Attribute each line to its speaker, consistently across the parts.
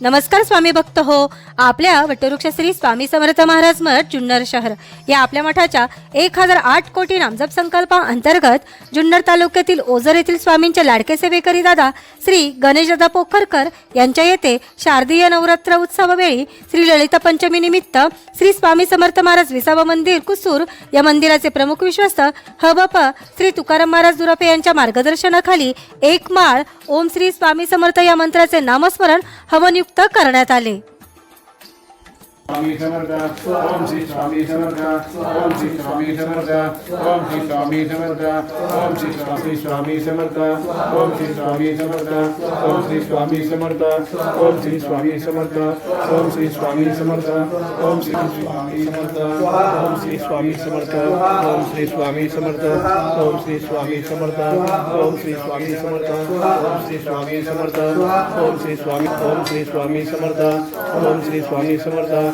Speaker 1: नमस्कार स्वामी भक्त हो. आपल्या वटवृक्ष श्री स्वामी समर्थ महाराज मठ जुन्नर शहर. या आपल्या मठाच्या एक हजार आठ कोटी नामजप संकल्पा अंतर्गत जुन्नर तालुक्यातील ओझर येथील स्वामींच्या लाडके सेवेकरी दादा श्री गणेशदादा पोखरकर यांच्या येथे शारदीय नवरात्र उत्सवावेळी श्री ललिता पंचमी निमित्त श्री स्वामी समर्थ महाराज विसावा मंदिर कुसूर या मंदिराचे प्रमुख विश्वस्त हबप श्री तुकाराम महाराज दुरापे यांच्या मार्गदर्शनाखाली एक माळ ओम श्री स्वामी समर्थ या मंत्राचे नामस्मरण हवनयुक्त करण्यात आले.
Speaker 2: स्वामी समर्थ ओम श्री स्वामी समर्थ ओम श्री स्वामी समर्थ ओम श्री स्वामी समर्थ ओम श्री स्वामी स्वामी समर्थ ओम श्री स्वामी समर्थ ओम श्री स्वामी समर्थ ओम श्री स्वामी समर्थ ओम श्री स्वामी समर्थ ओम श्री स्वामी समर्थ ओम श्री स्वामी समर्थ ओम श्री स्वामी समर्थ ओम श्री स्वामी समर्थ ओम श्री स्वामी समर्थ ओम श्री स्वामी समर्थ ओम श्री स्वामी ओम श्री स्वामी समर्थ ओम श्री स्वामी समर्थ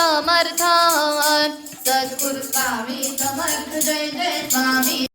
Speaker 3: समर्थ सद्गुरु स्वामी समर्थ जय जय स्वामी.